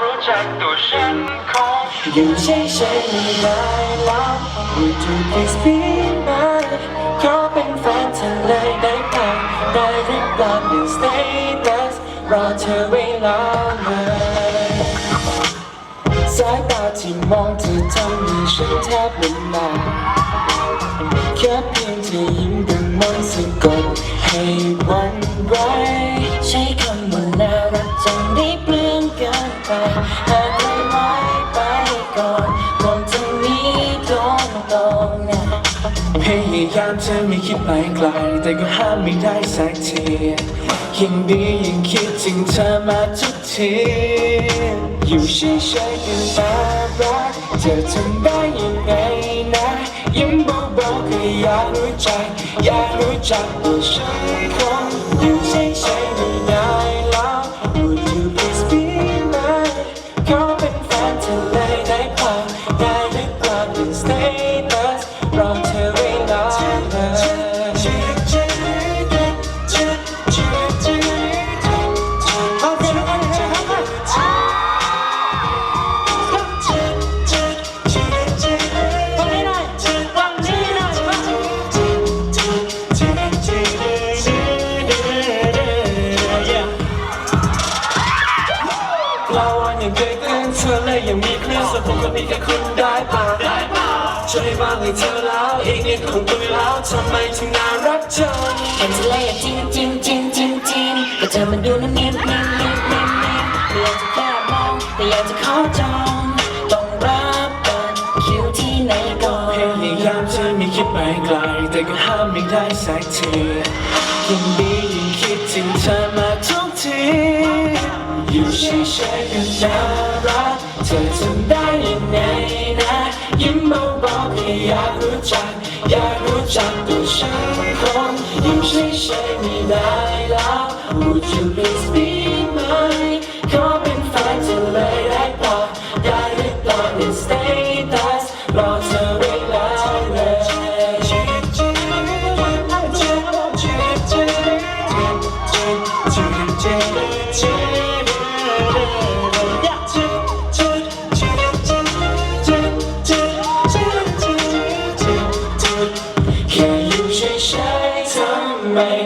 รู้จักตัวฉันคงอยู่เฉยๆไม่ได้แล้ว Would you please be mine ขอเป็นแฟนเธอเลยได้ไหมได้หรือเปล่าเปลี่ยน status รอเธอไว้รอเลยสายตาที่มองเธอทำให้ฉันแทบละลายแค่เพียงเธอยิ้มก็มนสะกดให้วันไหวใช้คำ พยายามจะไม่คิดไปไกล แต่ก็ห้ามไม่ได้สักทียิ่งดียิ่งคิดถึงเธอมาทุกที อยู่เฉยๆกัน่ารักเธอทำได้ยังไงนะยิ้มเบาๆก็อยากรู้ใจ อยากรู้จักตัวฉันคงอยู่เฉยๆ เราวันยังเคยเกินเธอเลยยังมีคลื่นส่วนผมก็มีแค่คุณได้ป่ะช่วยบ้างให้เธอแล้วอีกนิดคงตุยแล้วทำไมถึงน่ารักจังเห็นเธอเลยอยากจิ้มจิ้มจิ้มจิ้มจิ้มก็เธอมันดูนิ่มนิ่มนิ่มนิ่มนิ่มไม่อยากจะแค่มองแต่อยากจะขอจองต้องรับบัตรคิวที่ไหนก่อนพยายามจะไม่คิดไปไกลแต่ก็ห้ามไม่ได้สักทียิ่งดียิ่งคิดถึงเธอ ช่เฉยๆกันน่ารักเธอทำได้ยังไงนะยิ้มเบาๆแค่อยากรู้จักอยากรู้จักตัวฉันคงยิ้มเฉยๆไม่ได้แล้ว Would you please be mine ขอเป็นแฟนเธอเลยได้เปล่าได้หรือเปล่าใน status รอเธอไว้แล้วเลย Thank you. Amen.